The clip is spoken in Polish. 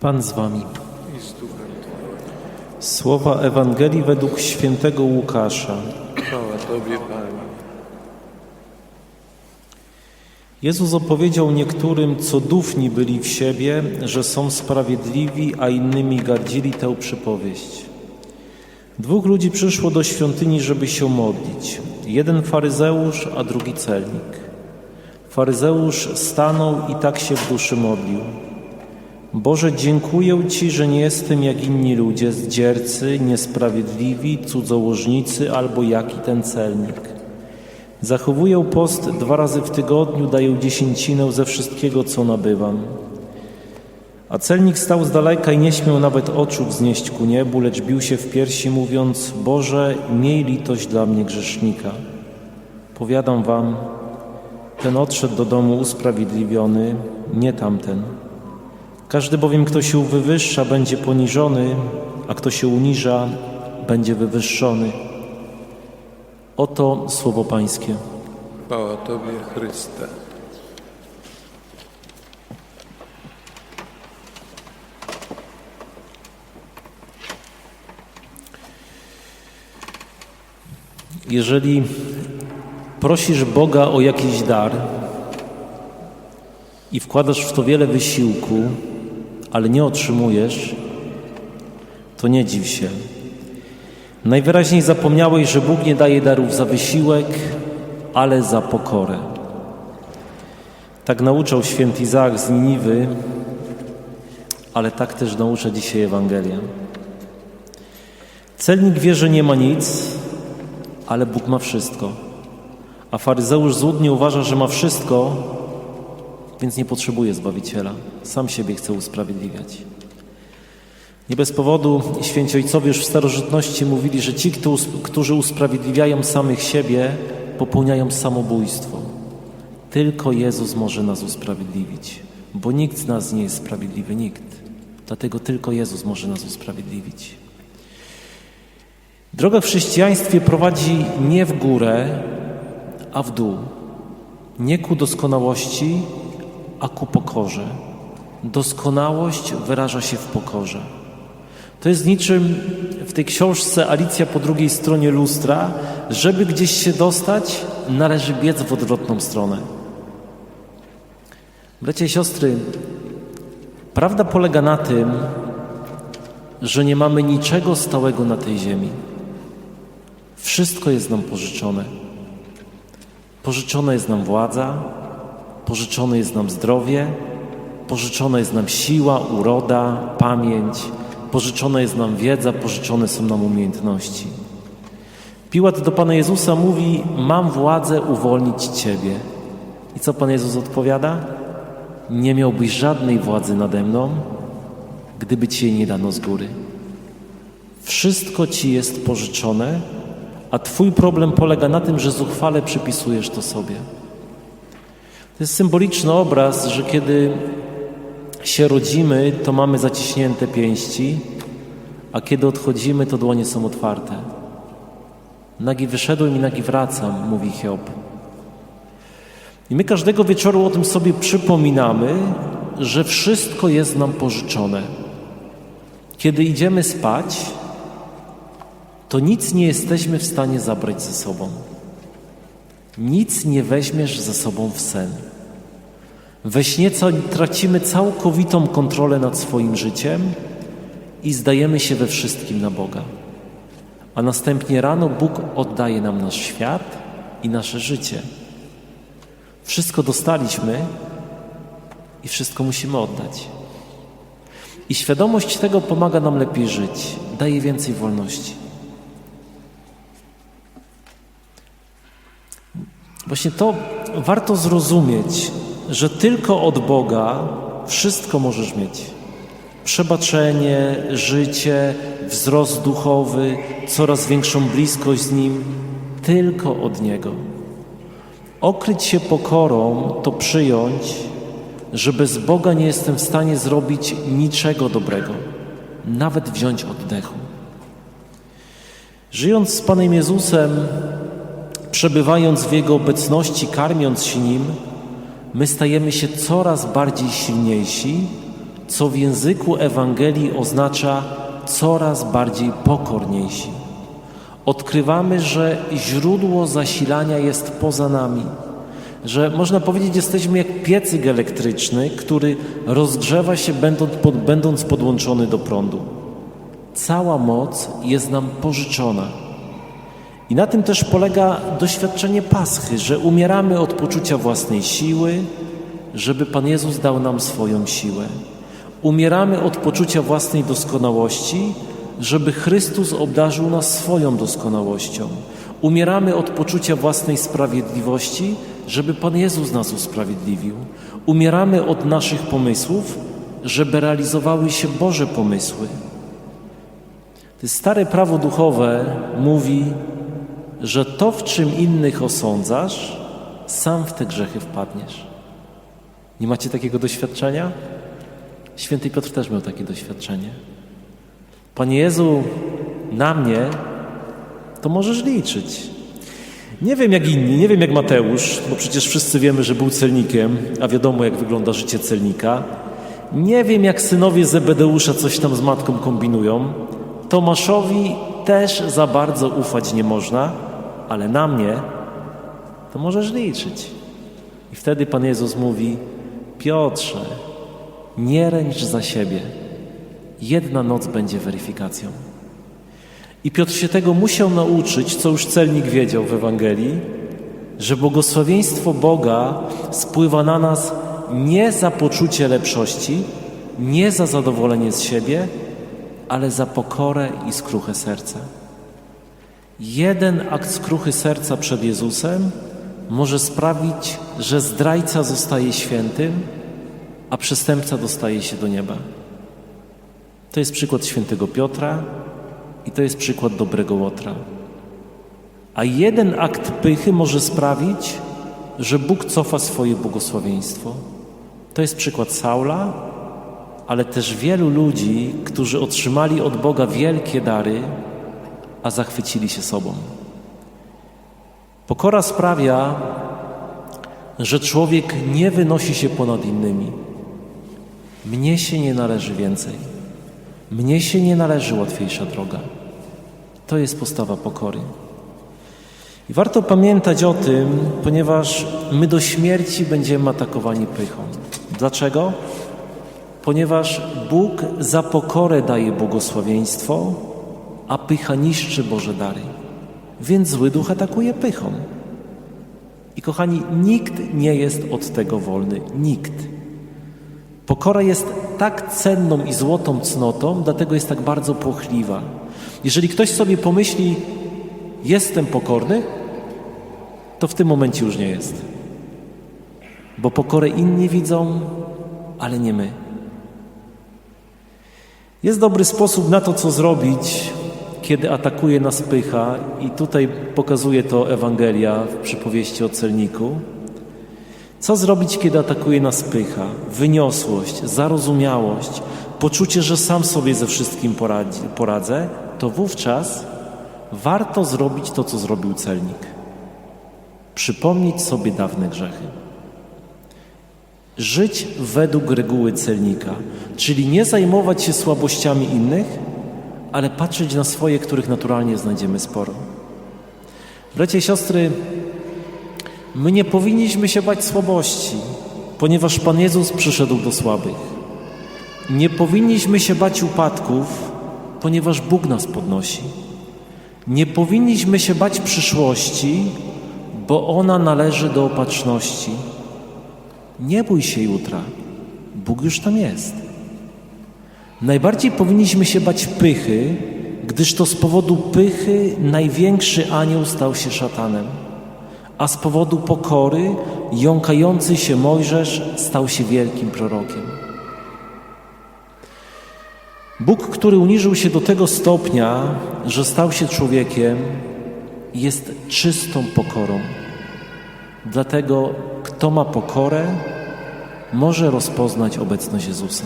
Pan z wami. Słowa Ewangelii według świętego Łukasza. Chwała Tobie, Panie. Jezus opowiedział niektórym, co dufni byli w siebie, że są sprawiedliwi, a innymi gardzili tę przypowieść. Dwóch ludzi przyszło do świątyni, żeby się modlić. Jeden faryzeusz, a drugi celnik. Faryzeusz stanął i tak się w duszy modlił. Boże, dziękuję Ci, że nie jestem jak inni ludzie, zdziercy, niesprawiedliwi, cudzołożnicy albo jaki ten celnik. Zachowuję post dwa razy w tygodniu, daję dziesięcinę ze wszystkiego, co nabywam. A celnik stał z daleka i nie śmiał nawet oczu wznieść ku niebu, lecz bił się w piersi, mówiąc: Boże, miej litość dla mnie grzesznika. Powiadam wam, ten odszedł do domu usprawiedliwiony, nie tamten. Każdy bowiem, kto się wywyższa, będzie poniżony, a kto się uniża, będzie wywyższony. Oto słowo Pańskie. Chwała Tobie, Chryste. Jeżeli prosisz Boga o jakiś dar i wkładasz w to wiele wysiłku, ale nie otrzymujesz, to nie dziw się. Najwyraźniej zapomniałeś, że Bóg nie daje darów za wysiłek, ale za pokorę. Tak nauczał święty Izaak z Niniwy, ale tak też naucza dzisiaj Ewangelia. Celnik wie, że nie ma nic, ale Bóg ma wszystko. A faryzeusz złudnie uważa, że ma wszystko, więc nie potrzebuje Zbawiciela. Sam siebie chce usprawiedliwiać. Nie bez powodu święci ojcowie już w starożytności mówili, że ci, którzy usprawiedliwiają samych siebie, popełniają samobójstwo. Tylko Jezus może nas usprawiedliwić, bo nikt z nas nie jest sprawiedliwy, nikt. Dlatego tylko Jezus może nas usprawiedliwić. Droga w chrześcijaństwie prowadzi nie w górę, a w dół. Nie ku doskonałości, a ku pokorze. Doskonałość wyraża się w pokorze. To jest niczym w tej książce Alicja po drugiej stronie lustra. Żeby gdzieś się dostać, należy biec w odwrotną stronę. Bracia i siostry, prawda polega na tym, że nie mamy niczego stałego na tej ziemi. Wszystko jest nam pożyczone. Pożyczona jest nam władza, pożyczone jest nam zdrowie, pożyczona jest nam siła, uroda, pamięć, pożyczona jest nam wiedza, pożyczone są nam umiejętności. Piłat do Pana Jezusa mówi: Mam władzę uwolnić Ciebie. I co Pan Jezus odpowiada? Nie miałbyś żadnej władzy nade mną, gdyby Ci jej nie dano z góry. Wszystko Ci jest pożyczone, a Twój problem polega na tym, że zuchwale przypisujesz to sobie. To jest symboliczny obraz, że kiedy się rodzimy, to mamy zaciśnięte pięści, a kiedy odchodzimy, to dłonie są otwarte. Nagi wyszedłem i nagi wracam, mówi Hiob. I my każdego wieczoru o tym sobie przypominamy, że wszystko jest nam pożyczone. Kiedy idziemy spać, to nic nie jesteśmy w stanie zabrać ze sobą. Nic nie weźmiesz ze sobą w sen. We śnie tracimy całkowitą kontrolę nad swoim życiem i zdajemy się we wszystkim na Boga. A następnie rano Bóg oddaje nam nasz świat i nasze życie. Wszystko dostaliśmy i wszystko musimy oddać. I świadomość tego pomaga nam lepiej żyć, daje więcej wolności. Właśnie to warto zrozumieć, że tylko od Boga wszystko możesz mieć. Przebaczenie, życie, wzrost duchowy, coraz większą bliskość z Nim, tylko od Niego. Okryć się pokorą to przyjąć, że bez Boga nie jestem w stanie zrobić niczego dobrego, nawet wziąć oddechu. Żyjąc z Panem Jezusem, przebywając w Jego obecności, karmiąc się Nim, my stajemy się coraz bardziej silniejsi, co w języku Ewangelii oznacza coraz bardziej pokorniejsi. Odkrywamy, że źródło zasilania jest poza nami, że można powiedzieć, jesteśmy jak piecyk elektryczny, który rozgrzewa się będąc, pod, będąc podłączony do prądu. Cała moc jest nam pożyczona. I na tym też polega doświadczenie Paschy, że umieramy od poczucia własnej siły, żeby Pan Jezus dał nam swoją siłę. Umieramy od poczucia własnej doskonałości, żeby Chrystus obdarzył nas swoją doskonałością. Umieramy od poczucia własnej sprawiedliwości, żeby Pan Jezus nas usprawiedliwił. Umieramy od naszych pomysłów, żeby realizowały się Boże pomysły. To stare prawo duchowe mówi, że to, w czym innych osądzasz, sam w te grzechy wpadniesz. Nie macie takiego doświadczenia? Święty Piotr też miał takie doświadczenie. Panie Jezu, na mnie to możesz liczyć. Nie wiem jak inni, nie wiem jak Mateusz, bo przecież wszyscy wiemy, że był celnikiem, a wiadomo jak wygląda życie celnika. Nie wiem jak synowie Zebedeusza coś tam z matką kombinują. Tomaszowi też za bardzo ufać nie można, ale na mnie to możesz liczyć. I wtedy Pan Jezus mówi: Piotrze, nie ręcz za siebie. Jedna noc będzie weryfikacją. I Piotr się tego musiał nauczyć, co już celnik wiedział w Ewangelii, że błogosławieństwo Boga spływa na nas nie za poczucie lepszości, nie za zadowolenie z siebie, ale za pokorę i skruchę serca. Jeden akt skruchy serca przed Jezusem może sprawić, że zdrajca zostaje świętym, a przestępca dostaje się do nieba. To jest przykład świętego Piotra i to jest przykład dobrego Łotra. A jeden akt pychy może sprawić, że Bóg cofa swoje błogosławieństwo. To jest przykład Saula, ale też wielu ludzi, którzy otrzymali od Boga wielkie dary, a zachwycili się sobą. Pokora sprawia, że człowiek nie wynosi się ponad innymi. Mnie się nie należy więcej. Mnie się nie należy łatwiejsza droga. To jest postawa pokory. I warto pamiętać o tym, ponieważ my do śmierci będziemy atakowani pychą. Dlaczego? Ponieważ Bóg za pokorę daje błogosławieństwo, a pycha niszczy Boże dary. Więc zły duch atakuje pychą. I kochani, nikt nie jest od tego wolny. Nikt. Pokora jest tak cenną i złotą cnotą, dlatego jest tak bardzo płochliwa. Jeżeli ktoś sobie pomyśli, jestem pokorny, to w tym momencie już nie jest. Bo pokorę inni widzą, ale nie my. Jest dobry sposób na to, co zrobić, kiedy atakuje nas pycha, i tutaj pokazuje to Ewangelia w przypowieści o celniku. Co zrobić, kiedy atakuje nas pycha, wyniosłość, zarozumiałość, poczucie, że sam sobie ze wszystkim poradzi, poradzę, to wówczas warto zrobić to, co zrobił celnik. Przypomnieć sobie dawne grzechy. Żyć według reguły celnika, czyli nie zajmować się słabościami innych, ale patrzeć na swoje, których naturalnie znajdziemy sporo. Bracia i siostry, my nie powinniśmy się bać słabości, ponieważ Pan Jezus przyszedł do słabych. Nie powinniśmy się bać upadków, ponieważ Bóg nas podnosi. Nie powinniśmy się bać przyszłości, bo ona należy do opatrzności. Nie bój się jutra, Bóg już tam jest. Najbardziej powinniśmy się bać pychy, gdyż to z powodu pychy największy anioł stał się szatanem, a z powodu pokory jąkający się Mojżesz stał się wielkim prorokiem. Bóg, który uniżył się do tego stopnia, że stał się człowiekiem, jest czystą pokorą. Dlatego, kto ma pokorę, może rozpoznać obecność Jezusa.